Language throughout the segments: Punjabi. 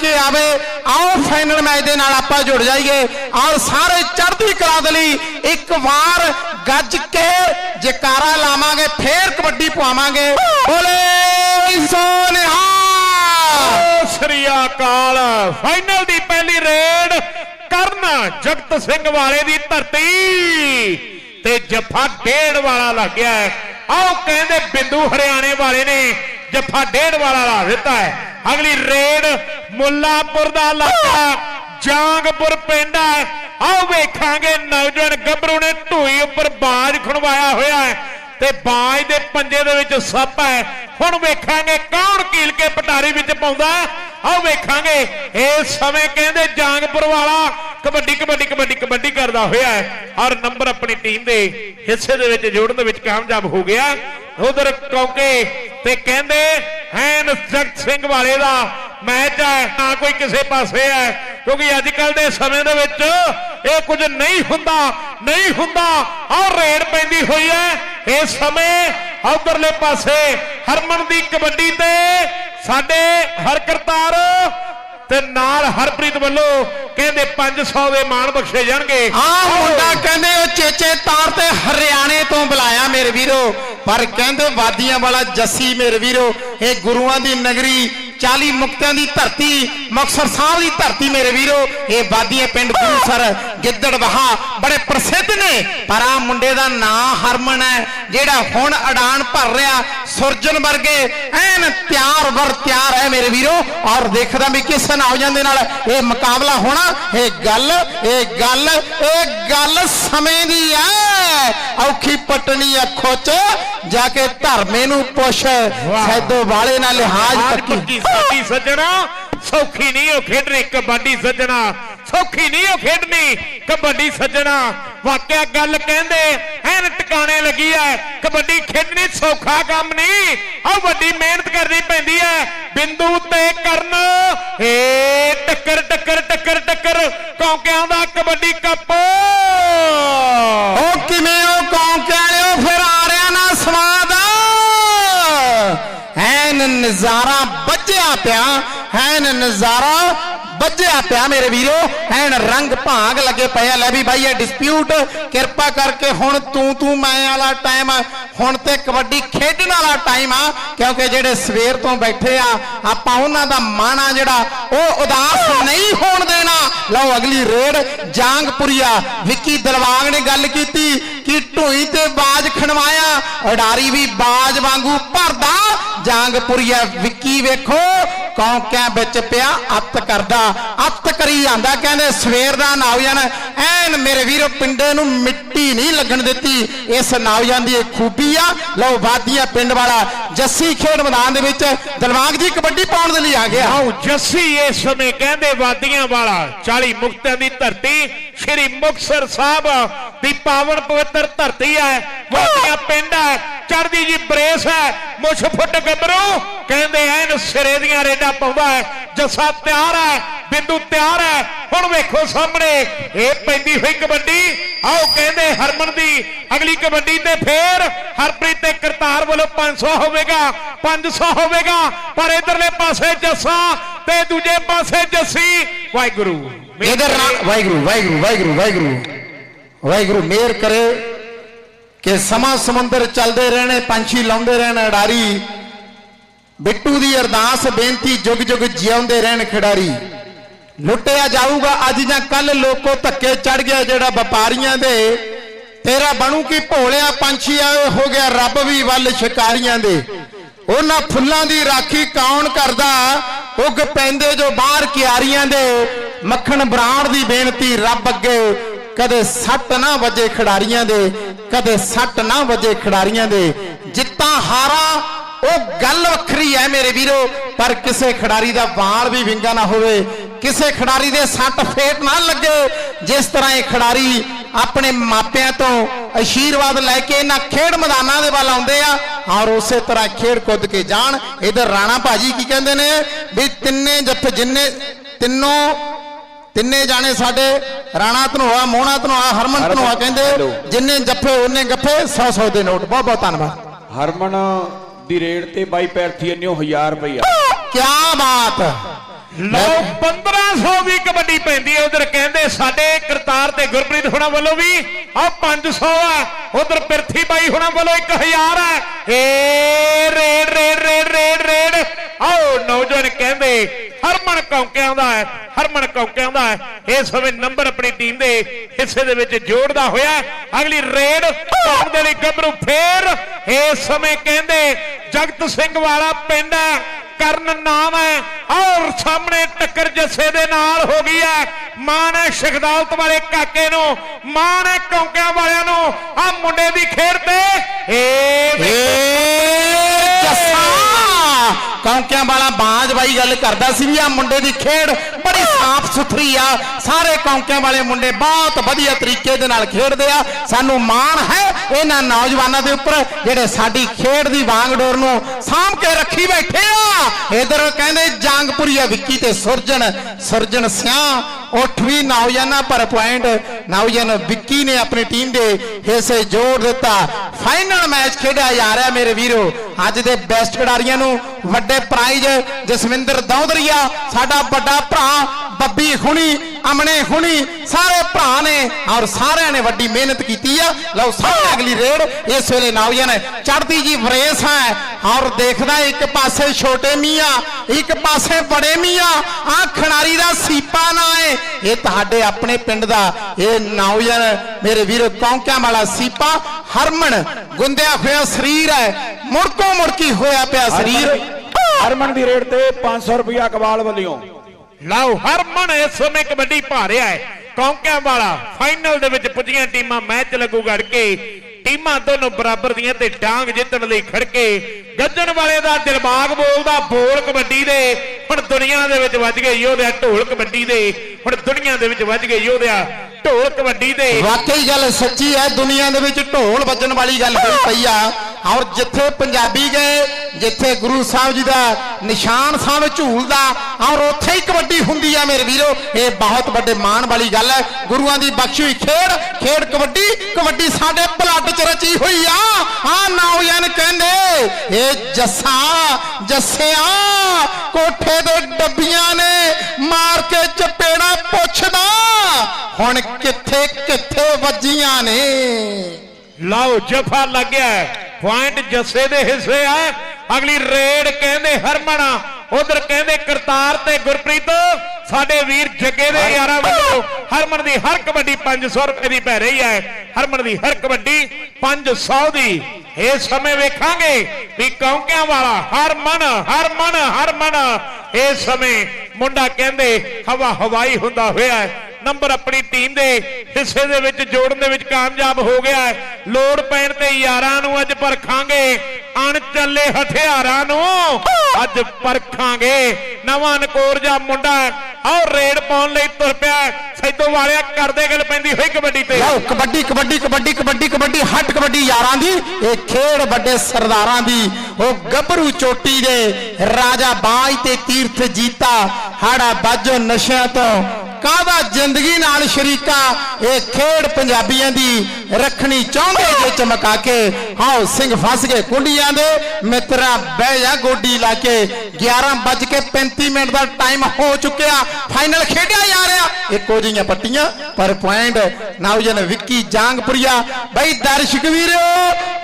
ਕੇ ਆਵੇ, ਆਓ ਫਾਈਨਲ ਮੈਚ ਦੇ ਨਾਲ ਆਪਾਂ ਜੁੜ ਜਾਈਏ। ਔਰ ਸਾਰੇ ਚੜ੍ਹਦੀ ਕਲਾ ਦੇ ਲਈ ਇੱਕ ਵਾਰ ਗੱਜ ਕੇ ਜਕਾਰਾ ਲਾਵਾਂਗੇ, ਫੇਰ ਕਬੱਡੀ ਪਵਾਵਾਂਗੇ। ਬੋਲੇ ਸੋਨਿਹਾ ਸਤਿ ਸ੍ਰੀ ਅਕਾਲ। ਫਾਈਨਲ ਦੀ ਪਹਿਲੀ ਰੇਡ ਕਰਨ ਜਗਤ ਸਿੰਘ ਵਾਲੇ ਦੀ ਧਰਤੀ। ਤੇ ਜੱਫਾ ਡੇਢ ਵਾਲਾ ਲੱਗ ਗਿਆ ਆਓ ਕਹਿੰਦੇ ਬਿੰਦੂ ਹਰਿਆਣੇ ਵਾਲੇ ਨੇ ਜੱਫਾ ਡੇਢ ਵਾਲਾ ਲਾ ਦਿੱਤਾ ਹੈ। ਅਗਲੀ ਰੇਡ ਮੁੱਲਾਪੁਰ ਦਾ ਇਲਾਕਾ ਜਾਂਗਪੁਰ ਪਿੰਡ ਆਓ ਵੇਖਾਂਗੇ ਨੌਜਵਾਨ ਗੱਭਰੂ ਨੇ ਢੂਈ ਉੱਪਰ ਬਾਜ ਖਣਵਾਇਆ ਹੋਇਆ ਹੈ ਤੇ ਬਾਜ ਦੇ ਪੰਜੇ ਦੇ ਵਿੱਚ ਸੱਪ ਹੈ। ਹੁਣ ਵੇਖਾਂਗੇ ਕੌਣ ਕੀਲ ਕੇ ਪਟਾਰੀ ਵਿੱਚ ਪਾਉਂਦਾ ਆਓ ਵੇਖਾਂਗੇ ਇਸ ਸਮੇਂ ਕਹਿੰਦੇ ਜਾਂਗਪੁਰ ਵਾਲਾ ਕਬੱਡੀ ਕਬੱਡੀ ਕਬੱਡੀ ਕਬੱਡੀ ਕਰਦਾ ਹੋਇਆ ਹੈ। ਔਰ ਨੰਬਰ ਆਪਣੀ ਟੀਮ ਦੇ ਹਿੱਸੇ ਦੇ ਵਿੱਚ ਜੋੜਨ ਦੇ ਵਿੱਚ ਕਾਮਯਾਬ ਹੋ ਗਿਆ। ਉਧਰ ਕੌਕੇ ਤੇ ਕਹਿੰਦੇ ਹੈਨ ਜਗਤ ਸਿੰਘ ਵਾਲੇ ਦਾ ਮੈਚ ਹੈ, ਨਾ ਕੋਈ ਕਿਸੇ ਪਾਸੇ ਹੈ। ਕਿਉਂਕਿ ਅੱਜ ਕੱਲ ਦੇ ਸਮੇਂ ਦੇ ਵਿੱਚ ਇਹ ਕੁਝ ਨਹੀਂ ਹੁੰਦਾ ਨਹੀਂ ਹੁੰਦਾ। ਔਰ ਰੇਡ ਪੈਂਦੀ ਹੋਈ ਹੈ। ਇਸ ਸਮੇਂ ਉਧਰਲੇ ਪਾਸੇ ਹਰਮਨ ਦੀ ਕਬੱਡੀ ਤੇ ਸਾਡੇ ਹਰਕਰਤਾਰ ਤੇ ਨਾਲ ਹਰਪ੍ਰੀਤ ਵੱਲੋਂ ਕਹਿੰਦੇ 500 ਦੇ ਮਾਣ ਬਖਸ਼ੇ ਜਾਣਗੇ। ਆ ਮੁੰਡਾ ਕਹਿੰਦੇ ਉਹ ਚੇਚੇ ਤਾਰ ਤੇ ਹਰਿਆਣੇ ਤੋਂ ਬੁਲਾਇਆ ਮੇਰੇ ਵੀਰੋ। ਪਰ ਕਹਿੰਦੇ ਵਾਦੀਆਂ ਵਾਲਾ ਜੱਸੀ ਮੇਰੇ ਵੀਰੋ, ਇਹ ਗੁਰੂਆਂ ਦੀ ਨਗਰੀ 40 ਮੁਕਤਿਆਂ ਦੀ ਧਰਤੀ, ਮੁਕਤਸਰ ਸਾਹਿਬ ਦੀ ਧਰਤੀ ਮੇਰੇ ਵੀਰੋ, ਇਹ ਵਾਦੀਆਂ ਪਿੰਡ ਗੁਰੂਸਰ ਗਿੱਦੜਵਾਹਾ ਬੜੇ ਪਰ ਆ ਮੁੰਡੇ ਦਾ ਨਾਂ ਹਰਮਨ ਹੈ ਜਿਹੜਾ ਹੁਣ ਅਡਾਨ ਭਰ ਰਿਹਾ ਸੁਰਜਨ ਵਰਗੇ। ਐਨ ਤਿਆਰ ਵਰ ਤਿਆਰ ਹੈ ਮੇਰੇ ਵੀਰੋ। ਔਰ ਦੇਖਦਾ ਵੀ ਕਿਸ ਨਾਵਜਾਂ ਦੇ ਨਾਲ ਇਹ ਮੁਕਾਬਲਾ ਹੋਣਾ। ਇਹ ਗੱਲ ਇਹ ਗੱਲ ਇਹ ਗੱਲ ਸਮੇਂ ਦੀ ਹੈ। ਔਖੀ ਪਟਣੀ ਅੱਖੋਂ ਚ ਜਾ ਕੇ ਧਰਮੇ ਨੂੰ ਪੁੱਛ। ਸੈਦੋ ਵਾਲੇ ਨਾਲ ਲਿਹਾਜ਼ ਪੱਕੀ। ਸੱਜਣਾ। ਸੌਖੀ ਨਹੀਂ ਉਹ ਖੇਡਣੀ ਕਬੱਡੀ ਸੱਜਣਾ। ਸੌਖੀ ਨਹੀਂ ਉਹ ਖੇਡਣੀ। ਕਬੱਡੀ ਸੱਜਣਾ, ਵਾਕਿਆ ਗੱਲ ਕਹਿੰਦੇ, ਐਨ ਟਿਕਾਣੇ ਲੱਗੀ ਐ, ਕਬੱਡੀ ਖੇਡਣੀ ਸੌਖਾ ਕੰਮ ਨਹੀਂ। ਆ ਵੱਡੀ ਮਿਹਨਤ ਕਰਨੀ ਪੈਂਦੀ ਐ। ਬਿੰਦੂ ਤੇ ਕਰਨ। ਏ ਟੱਕਰ ਟੱਕਰ ਟੱਕਰ ਟੱਕਰ, ਕੌਂਕਿਆਂ ਦਾ ਕਬੱਡੀ ਕੱਪ। ਉਹ ਕਿਵੇਂ ਉਹ ਕੌਂਕੇ ਵਾਲਿਓ, ਫਿਰ ਆ ਰਿਹਾ ਨਾ ਸਵਾਦ ਐਨ ਨਜ਼ਾਰਾ ਵੱਜਿਆ ਪਿਆ, ਐਨ ਨਜ਼ਾਰਾ ਵੱਜਿਆ ਪਿਆ ਮੇਰੇ ਵੀਰੋ। ਐਨ ਰੰਗ ਭਾਗ ਲੱਗੇ ਪਏ ਆ। ਲੈ ਵੀ ਬਾਈ, ਇਹ ਡਿਸਪਿਊਟ ਕਿਰਪਾ ਕਰਕੇ ਹੁਣ ਤੂੰ ਤੂੰ ਮੈਂ ਵਾਲਾ ਟਾਈਮ ਹੁਣ ਤੇ ਕਬੱਡੀ ਖੇਡਣ ਵਾਲਾ ਟਾਈਮ ਆ। ਕਿਉਂਕਿ ਜਿਹੜੇ ਸਵੇਰ ਤੋਂ ਬੈਠੇ ਆ, ਆਪਾਂ ਉਹਨਾਂ ਦਾ ਮਾਣਾ ਜਿਹੜਾ, ਉਹ ਉਦਾਸ ਨਹੀਂ ਹੋਣ ਦੇਣਾ। ਲਓ ਅਗਲੀ ਰੇਡ। ਜਾਂਗਪੁਰੀਆ, ਵਿੱਕੀ ਦਲਵਾਗ ਨੇ ਗੱਲ ਕੀਤੀ ਕਿ ਢੋਈ ਤੇ ਬਾਜ ਖਣਵਾਇਆ। ਅਡਾਰੀ ਵੀ ਬਾਜ ਵਾਂਗੂ ਭਰਦਾ। ਜਾਂਗਪੁਰੀਆ ਵਿੱਕੀ ਵੇਖੋ ਕੌਂਕਿਆਂ ਵਿੱਚ ਪਿਆ ਅੱਤ ਕਰਦਾ, ਅੱਤ ਕਰੀ ਜਾਂਦਾ, ਕਹਿੰਦੇ ਸਵੇਰ ਦਾ ਨੌਜਵਾਨ ਐਨ ਮੇਰੇ ਵੀਰੋ ਪਿੰਡੇ ਨੂੰ ਮਿੱਟੀ ਨਹੀਂ ਲੱਗਣ ਦਿੱਤੀ। ਇਸ ਨੌਜਵਾਨ ਦੀ ਇਹ ਖੂਬੀ ਆ, ਲਓ ਵਾਦੀਆਂ ਪਿੰਡ ਵਾਲਾ, ਜੱਸੀ ਖੇਡ ਮੈਦਾਨ ਦੇ ਵਿੱਚ ਦਲਵਾਗ ਜੀ ਕਬੱਡੀ ਪਾਉਣ ਦੇ ਲਈ ਆ ਗਿਆ। ਆਓ ਜੱਸੀ ਇਸ ਸਮੇਂ ਕਹਿੰਦੇ ਵਾਦੀਆਂ ਵਾਲਾ 40 ਮੁਕਤਿਆਂ ਦੀ ਧਰਤੀ, ਸ੍ਰੀ ਮੁਕਤਸਰ ਸਾਹਿਬ ਦੀ ਪਾਵਨ ਪਵਿੱਤਰ ਧਰਤੀ ਹੈ ਵਾਦੀਆਂ ਪਿੰਡ ਹੈ ਚੜਦੀ ਜੀ ਬਰੇਸ ਹੈ, ਮੁੱਛ ਫੁੱਟ ਗੱਭਰੂ, ਕਹਿੰਦੇ ਐਨ ਸਿਰੇ ਦੀਆਂ ਰੇਡਾਂ ਪਾਉਂਦਾ ਹੈ, ਜੱਸਾ ਤਿਆਰ ਹੈ, ਬਿੰਦੂ ਤਿਆਰ ਹੈ, ਹੁਣ ਵੇਖੋ ਸਾਹਮਣੇ, ਇਹ ਪੈਂਦੀ ਹੋਈ ਕਬੱਡੀ, ਆਓ ਕਹਿੰਦੇ ਹਰਮਨ ਦੀ ਅਗਲੀ ਕਬੱਡੀ ਤੇ ਫੇਰ ਹਰਪ੍ਰੀਤ ਤੇ ਕਰਤਾਰ ਵੱਲੋਂ 500 ਹੋਵੇਗਾ 500 ਹੋਵੇਗਾ, ਪਰ ਇਧਰਲੇ ਪਾਸੇ ਜੱਸਾ ਤੇ ਦੂਜੇ ਪਾਸੇ ਜੱਸੀ, ਵਾਹਿਗੁਰੂ। ਇਧਰ ਵਾਹਿਗੁਰੂ ਵਾਹਿਗੁਰੂ ਵਾਹਿਗੁਰੂ ਵਾਹਿਗੁਰੂ। ਵਾਹਿਗੁਰੂ ਮਿਹਰ ਕਰੇ ਕਿ ਸਮਾਂ ਸਮੁੰਦਰ ਚੱਲਦੇ ਰਹਿਣੇ, ਪੰਛੀ ਲਾਉਂਦੇ ਰਹਿਣ, ਅਡਾਰੀ। ਬਿੱਟੂ ਦੀ ਅਰਦਾਸ, ਬੇਨਤੀ, ਜੁਗ ਜੁਗ ਜਿਉਂਦੇ ਰਹਿਣ ਖਿਡਾਰੀ। ਲੁੱਟਿਆ ਜਾਊਗਾ ਅੱਜ ਜਾਂ ਕੱਲ ਲੋਕੋ ਧੱਕੇ ਚੜ ਗਿਆ ਜਿਹੜਾ ਵਪਾਰੀਆਂ ਦੇ। ਤੇਰਾ ਬਣੂ ਕੀ ਭੋਲਿਆ ਪੰਛੀ, ਆਏ ਹੋ ਗਿਆ ਰੱਬ ਵੀ ਵੱਲ ਸ਼ਿਕਾਰੀਆਂ ਦੇ। ਉਹਨਾਂ ਫੁੱਲਾਂ ਦੀ ਰਾਖੀ ਕੌਣ ਕਰਦਾ? ਉੱਗ ਪੈਂਦੇ ਜੋ ਬਾਹਰ ਕਿਆਰੀਆਂ ਦੇ। ਮੱਖਣ ਬਰਾੜ ਦੀ ਬੇਨਤੀ, ਰੱਬ ਅੱਗੇ। ਕਦੇ ਸੱਟ ਨਾ ਵੱਜੇ ਖਿਡਾਰੀਆਂ ਦੇ, ਕਦੇ ਸੱਟ ਨਾ ਵੱਜੇ ਖਿਡਾਰੀਆਂ ਦੇ। ਜਿੱਤਾਂ ਹਾਰਾਂ, ਉਹ ਗੱਲ ਵੱਖਰੀ ਹੈ ਮੇਰੇ ਵੀਰੋ, ਪਰ ਕਿਸੇ ਖਿਡਾਰੀ ਦਾ ਵਾਲ ਵੀ ਵਿੰਗਾ ਨਾ ਹੋਵੇ, ਕਿਸੇ ਖਿਡਾਰੀ ਦੇ ਸੱਟ ਫੇਟ ਨਾ ਲੱਗੇ। ਜਿਸ ਤਰ੍ਹਾਂ ਇਹ ਖਿਡਾਰੀ ਆਪਣੇ ਮਾਪਿਆਂ ਤੋਂ ਅਸ਼ੀਰਵਾਦ ਲੈ ਕੇ ਇਹਨਾਂ ਖੇਡ ਮੈਦਾਨਾਂ ਦੇ ਵੱਲ ਆਉਂਦੇ ਆ, ਔਰ ਉਸੇ ਤਰ੍ਹਾਂ ਖੇਡ ਕੁੱਦ ਕੇ ਜਾਣ। ਇਧਰ ਰਾਣਾ ਭਾਜੀ ਕੀ ਕਹਿੰਦੇ ਨੇ ਵੀ ਤਿੰਨੇ ਜੱਫ ਜਿੰਨੇ, ਤਿੰਨੋਂ, ਤਿੰਨੇ ਜਾਣੇ ਸਾਡੇ ਰਾਣਾ ਧਨੋਆ ਮੋਹਣਾ ਧਨੋਆ ਹਰਮਨ ਧਨੋਆ ਕਹਿੰਦੇ ਜਿੰਨੇ ਜੱਫੇ ਉਹਨੇ ਗੱਫੇ 100 100 ਦੇ ਨੋਟ। ਬਹੁਤ ਬਹੁਤ ਧੰਨਵਾਦ। ਹਰਮਨ ਦੀ ਰੇਡ ਤੇ ਬਾਈ ਪੈਰਥੀ ਅੰਨਿਓ 1000 ਰੁਪਈਆ। ਕਿਆ ਬਾਤ! ਲਓ 1500 ਦੀ ਕਬੱਡੀ ਪੈਂਦੀ ਹੈ। ਉਧਰ ਕਹਿੰਦੇ ਸਾਡੇ ਕਰਤਾਰ ਤੇ ਗੁਰਪ੍ਰੀਤ ਹੁਣਾਂ ਵੱਲੋਂ ਵੀ ਆ 500 ਆ। ਉਧਰ ਪਿਰਥੀ ਬਾਈ ਹੁਣਾਂ ਵੱਲੋਂ 1000 ਆ। ਏ raid raid raid raid raid. ਆਓ ਨੌਜਵਾਨ ਕਹਿੰਦੇ ਹਰਮਨ ਕੌਂਕਿਆਂ ਦਾ ਹੈ, ਹਰਮਨ ਕੌਂਕਿਆਂ ਦਾ ਹੈ। ਇਸ ਸਮੇਂ ਨੰਬਰ ਆਪਣੀ ਟੀਮ ਦੇ ਹਿੱਸੇ ਦੇ ਵਿੱਚ ਜੋੜਦਾ ਹੋਇਆ ਅਗਲੀ ਰੇਡ ਪਾਉਣ ਦੇ ਲਈ ਗੱਭਰੂ ਫੇਰ ਇਸ ਸਮੇਂ ਕਹਿੰਦੇ, ਜਗਤ ਸਿੰਘ ਵਾਲਾ ਪਿੰਡ ਹੈ, ਕਰਨ ਨਾਮ ਹੈ, ਔਰ ਸਾਹਮਣੇ ਟੱਕਰ ਜੱਸੇ ਦੇ ਨਾਲ ਹੋ ਗਈ ਹੈ। ਮਾਣ ਹੈ ਸ਼ਖਦਾਲਤ ਵਾਲੇ ਕਾਕੇ ਨੂੰ, ਮਾਣ ਹੈ ਕੌਂਕਿਆਂ ਵਾਲਿਆਂ ਨੂੰ। ਆ ਮੁੰਡੇ ਦੀ ਖੇਡ ਤੇ ਏ ਕੌਂਕਿਆਂ ਵਾਲਾ ਬਾਜ ਬਾਈ ਗੱਲ ਕਰਦਾ ਸੀ ਵੀ ਆ ਮੁੰਡੇ ਦੀ ਖੇਡ ਬੜੀ ਸਾਫ਼ ਸੁਥਰੀ ਆ। ਸਾਰੇ ਕੌਂਕਿਆਂ ਵਾਲੇ ਮੁੰਡੇ ਬਹੁਤ ਵਧੀਆ ਤਰੀਕੇ ਦੇ ਨਾਲ ਖੇਡਦੇ ਆ। ਸਾਨੂੰ ਮਾਣ ਹੈ ਇਹਨਾਂ ਨੌਜਵਾਨਾਂ ਦੇ ਉੱਪਰ ਜਿਹੜੇ ਸਾਡੀ ਖੇਡ ਦੀ ਵਾਂਗਡੋਰ ਨੂੰ ਸਾਂਭ ਕੇ ਰੱਖੀ ਬੈਠੇ ਆ। ਇਧਰ ਕਹਿੰਦੇ ਜੰਗਪੁਰੀਆ ਵਿੱਕੀ ਤੇ ਸੁਰਜਨ ਸੁਰਜਨ ਸਿਆਂ, ਉੱਠ ਵੀ ਨੌਜਵਾਨਾਂ ਪਰ ਪੁਆਇੰਟ। ਨੌਜਵਾਨ ਵਿੱਕੀ ਨੇ ਆਪਣੀ ਟੀਮ ਦੇ ਹਿੱਸੇ ਜੋੜ ਦਿੱਤਾ। ਫਾਈਨਲ ਮੈਚ ਖੇਡਿਆ ਜਾ ਰਿਹਾ ਮੇਰੇ ਵੀਰੋ। ਅੱਜ ਦੇ ਬੈਸਟ ਖਿਡਾਰੀਆਂ ਨੂੰ ਵੱਡੇ ਪ੍ਰਾਈਜ਼ ਜਸਵਿੰਦਰ ਦੌਦਰੀਆ, ਸਾਡਾ ਵੱਡਾ ਭਰਾ ਬੱਬੀ ਹੁਣੀ, ਅਮਨੇ ਹੁਣੀ, ਸਾਰੇ ਭਰਾ ਨੇ ਔਰ ਸਾਰਿਆਂ ਨੇ ਵੱਡੀ ਮਿਹਨਤ ਕੀਤੀ ਆ। ਲਓ ਸਾਹਮਣੇ ਅਗਲੀ ਰੇਡ, ਇਸ ਵੇਲੇ ਨੌਜਵਾਨ ਚੜਦੀ ਜੀ ਵਰੇਸ ਹੈ ਔਰ ਦੇਖਦਾ ਇੱਕ ਪਾਸੇ ਛੋਟੇ ਮੀਆਂ, ਇੱਕ ਪਾਸੇ ਬੜੇ ਮੀਆਂ, ਆ ਖਿਡਾਰੀ ਦਾ ਸੀਪਾ ਨਾ ਹੈ ਇਹ ਤੁਹਾਡੇ ਆਪਣੇ ਪਿੰਡ ਦਾ ਇਹ ਨੌਜਵਾਨ ਮੇਰੇ ਵੀਰ ਕੌਂਕਿਆਂ ਵਾਲਾ ਸੀਪਾ ਹਰਮਨ, ਗੁੰਦਿਆ ਹੋਇਆ ਸਰੀਰ ਹੈ ਮੁੜਕੋ ਮੁੜਕੀ ਹੋਇਆ ਪਿਆ ਸਰੀਰ। ਹਰਮਨ ਦੀ ਰੇਟ ਤੇ 500 ਰੁਪਇਆ ਕਬਾਲ ਵੱਲੋਂ। ਲਓ ਹਰਮਨ ਇਸ ਸਮੇਂ ਕਬੱਡੀ ਪਾ ਰਿਹਾ ਹੈ। ਕੌਂਕਿਆਂ ਵਾਲਾ ਫਾਈਨਲ ਦੇ ਵਿੱਚ ਪੁੱਜੀਆਂ ਟੀਮਾਂ, ਮੈਚ ਲੱਗੂ ਗੜ ਕੇ ਟੀਮਾਂ ਦੋਨੋਂ ਬਰਾਬਰ ਦੀਆਂ ਤੇ ਡਾਂਗ ਜਿੱਤਣ ਲਈ ਖੜਕੇ। ਗੱਜਣ ਵਾਲੇ ਦਾ ਦਿਮਾਗ ਬੋਲਦਾ, ਬੋਲ ਕਬੱਡੀ ਦੇ। ਹੁਣ ਦੁਨੀਆ ਦੇ ਵਿੱਚ ਵੱਜ ਗਏ ਯੋਧਿਆ ਢੋਲ ਕਬੱਡੀ ਦੇ। ਹੁਣ ਦੁਨੀਆ ਦੇ ਵਿੱਚ ਵੱਜ ਗਏ ਯੋਧਿਆ ਢੋਲ ਕਬੱਡੀ ਦੇ। ਵਾਕਈ ਗੱਲ ਸੱਚੀ ਹੈ, ਦੁਨੀਆ ਦੇ ਵਿੱਚ ਢੋਲ ਵੱਜਣ ਵਾਲੀ ਗੱਲ ਹੋਈ ਪਈ ਆ। ਔਰ ਜਿੱਥੇ ਪੰਜਾਬੀ ਗਏ ਜਿੱਥੇ ਗੁਰੂ ਸਾਹਿਬ ਜੀ ਦਾ ਨਿਸ਼ਾਨ ਸਾਨੂੰ ਝੂਲਦਾ ਔਰ ਉੱਥੇ ਹੀ ਕਬੱਡੀ ਹੁੰਦੀ ਆ ਮੇਰੇ ਵੀਰੋ, ਇਹ ਬਹੁਤ ਵੱਡੇ ਮਾਣ ਵਾਲੀ ਗੱਲ ਹੈ। ਗੁਰੂਆਂ ਦੀ ਬਖਸ਼ੀ ਹੋਈ ਖੇਡ ਖੇਡ ਕਬੱਡੀ ਕਬੱਡੀ ਸਾਡੇ ਬਲੱਡ ਚ ਰਚੀ ਹੋਈ ਆ। ਆ ਨੌਜਵਾਨ ਕਹਿੰਦੇ, ਇਹ ਜੱਸਾ, ਜੱਸਿਆ, ਕੋਠੇ ਦੇ ਡੱਬੀਆਂ ਨੇ ਮਾਰ ਕੇ ਚਪੇੜਾ ਪੁੱਛਦਾ, ਹੁਣ ਕਿੱਥੇ ਕਿੱਥੇ ਵੱਜੀਆਂ ਨੇ? ਲਓ ਜਫਾ ਲੱਗਿਆ ਪੁਆਇੰਟ ਜੱਸੇ ਦੇ ਹਿੱਸੇ ਆ। ਅਗਲੀ ਰੇਡ ਕਹਿੰਦੇ ਹਰਮਣਾ ਉਧਰ ਕਹਿੰਦੇ ਕਰਤਾਰ ਤੇ ਗੁਰਪ੍ਰੀਤ। ਸਾਡੇ ਵੀਰ ਜੱਗੇ ਦੇ ਯਾਰਾਂ ਵੱਲੋਂ ਹਰਮਨ ਦੀ ਹਰ ਕਬੱਡੀ 500 ਰੁਪਏ ਦੀ ਪੈ ਰਹੀ ਹੈ ਹਰਮਨ ਦੀ ਹਰ ਕਬੱਡੀ 500 ਦੀ। ਇਸ ਸਮੇਂ ਵੇਖਾਂਗੇ ਵੀ ਕੌਂਕਿਆਂ ਵਾਲਾ ਹਰਮਨ ਹਰਮਨ ਹਰਮਨ। ਇਸ ਸਮੇਂ ਮੁੰਡਾ ਕਹਿੰਦੇ ਹਵਾ ਹਵਾਈ ਹੁੰਦਾ ਹੋਇਆ ਨੰਬਰ ਆਪਣੀ ਟੀਮ ਦੇ ਹਿੱਸੇ ਦੇ ਵਿੱਚ ਜੋੜਨ ਦੇ ਵਿੱਚ ਕਾਮਯਾਬ ਹੋ ਗਿਆ ਹੈ। ਲੋੜ ਪੈਣ ਤੇ ਯਾਰਾਂ ਨੂੰ ਅੱਜ ਪਰਖਾਂਗੇ। ਅਣ ਚੱਲੇ ਹਥਿਆਰਾਂ ਨੂੰ ਅੱਜ ਪਰਖਾਂਗੇ। ਨਵਾਂ ਨਕੋਰ ਜਾ ਮੁੰਡਾ ਆਹ ਰੇਡ ਪਾਉਣ ਲਈ ਤੁਰ ਪਿਆ ਸੈਦੋ ਵਾਲਿਆ ਕਰਦੇ ਗੱਲ ਪੈਂਦੀ ਹੋਈ ਕਬੱਡੀ ਤੇ। ਲਓ, ਕਬੱਡੀ ਕਬੱਡੀ ਕਬੱਡੀ ਕਬੱਡੀ ਕਬੱਡੀ, ਹੱਟ ਕਬੱਡੀ ਯਾਰਾਂ ਦੀ। ਇਹ ਖੇਡ ਵੱਡੇ ਸਰਦਾਰਾਂ ਦੀ। ਉਹ ਗੱਭਰੂ ਚੋਟੀ ਦੇ ਰਾਜਾ ਬਾਜ ਤੇ ਤੀਰਥ ਜੀਤਾ ਹਾੜਾ ਬਾਜੋ ਨਸ਼ਿਆਂ ਤੋਂ ਕਾਹਦਾ ਜ਼ਿੰਦਗੀ ਨਾਲ ਸ਼ਰੀਕਾ? ਇਹ ਖੇਡ ਪੰਜਾਬੀਆਂ ਦੀ ਰੱਖਣੀ ਚਾਹੁੰਦੇ ਜੇ ਚਮਕਾ ਕੇ। ਹਾਓ ਸਿੰਘ ਫਸ ਗਏ ਕੁੰਡੀਆਂ ਦੇ। ਮਿੱਤਰਾ, ਬਹਿ ਜਾ ਗੋਡੀ ਲਾ ਕੇ। 11:35 ਮਿੰਟ ਦਾ ਟਾਈਮ ਹੋ ਚੁੱਕਿਆ। ਫਾਈਨਲ ਖੇਡਿਆ ਜਾ ਰਿਹਾ। ਇੱਕੋ ਜਿਹੀਆਂ ਪੱਟੀਆਂ, ਪਰ ਪੁਆਇੰਟ ਨੌਜਨ ਵਿੱਕੀ ਜਾਂਗਪੁਰੀਆ। ਬਈ ਦਰਸ਼ਕ ਵੀਰੋ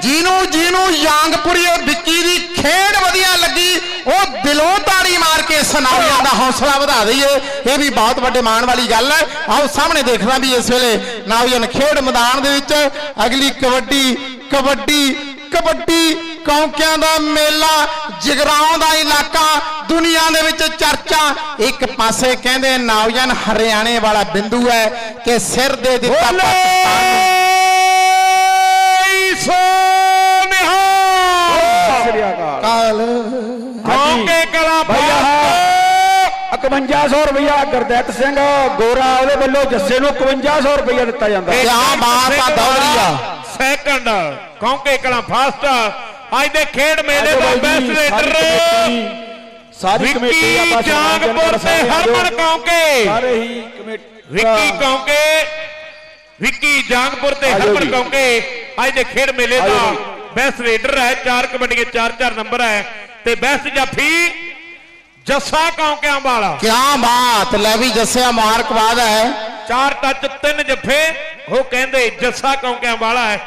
ਜਿਹਨੂੰ ਜਿਹਨੂੰ ਜਾਂਗਪੁਰੀਆ ਵਿੱਕੀ ਦੀ ਖੇਡ ਵਧੀਆ ਲੱਗੀ ਉਹ ਦਿਲੋਂ ਤਾੜੀ ਮਾਰ ਕੇ ਨੌਜਵਾਨ ਦਾ ਹੌਸਲਾ ਵਧਾ ਦਈਏ। ਇਹ ਵੀ ਬਹੁਤ ਵੱਡੇ ਮਾਣ ਵਾਲੀ ਗੱਲ ਹੈ। ਆਓ ਸਾਹਮਣੇ ਦੇਖਣਾ ਵੀ ਇਸ ਵੇਲੇ ਨੌਜਵਾਨ ਖੇਡ ਮੈਦਾਨ ਦੇ ਵਿੱਚ ਅਗਲੀ ਕਬੱਡੀ ਕਬੱਡੀ ਕਬੱਡੀ ਕੌਂਕਿਆਂ ਦਾ ਮੇਲਾ ਜਗਰਾਉਂ ਦਾ ਇਲਾਕਾ ਦੁਨੀਆ ਦੇ ਵਿੱਚ ਚਰਚਾ। ਇੱਕ ਪਾਸੇ ਕਹਿੰਦੇ ਨੌਜਵਾਨ ਹਰਿਆਣੇ ਵਾਲਾ ਬਿੰਦੂ ਹੈ ਕਿ ਸਿਰ ਦੇ ਦਿੱਤਾ ਪਾਕਿਸਤਾਨ ਨੂੰ ਸ੍ਰੀ ਕਾਲ ਕੌਂਕੇ ਕਲਾ ਭਈਆ 5100 ਰੁਪਇਆ ਗੁਰਦਿੱਤ ਸਿੰਘ ਗੋਰਾ ਉਹਦੇ ਵੱਲੋਂ ਜੱਸੇ ਨੂੰ 5100 ਰੁਪਇਆ ਦਿੱਤਾ ਜਾਂਦਾ। ਕਿਆ ਬਾਤ ਆ ਦੌੜੀਆ। ਸੈਕੰਡ ਕੌਂਕੇ ਕਲਾ ਫਾਸਟ। ਅੱਜ ਦੇ ਖੇਡ ਮੇਲੇ ਦਾ ਬੈਸਟ ਰੇਡਰ ਸਾਰੀ ਕਮੇਟੀ ਵਿੱਕੀ ਆਪਾਂ ਜਾਂਗਪੁਰ ਤੇ ਹਰਮਨ ਕੌਂਕੇ। ਸਾਰੇ ਹੀ ਕਮੇਟੀ ਵਿੱਕੀ ਕੌਂਕੇ ਵਿੱਕੀ ਜਾਂਗਪੁਰ ਤੇ ਹਰਮਨ। ਕੌਂਕੇ। ਅੱਜ ਦੇ ਖੇਡ ਮੇਲੇ ਦਾ। ਬੈਸਟ ਰੇਡਰ ਹੈ ਚਾਰ ਕਬੱਡੀਆਂ ਚਾਰ ਚਾਰ ਨੰਬਰ ਹੈ। ਤੇ ਬੈਸਟ ਜਾਫੀ ਜੱਸਾ ਕੌਂਕਿਆਂ ਵਾਲਾ? ਕਿਆ ਬਾਤ ਲੈ ਵੀ ਜੱਸਿਆ ਮੁਬਾਰਕਬਾਦ ਹੈ। ਚਾਰ ਟੱਚ ਤਿੰਨ ਜੱਫੇ ਉਹ ਕਹਿੰਦੇ ਜੱਸਾ ਕੌਂਕਿਆਂ ਵਾਲਾ ਹੈ।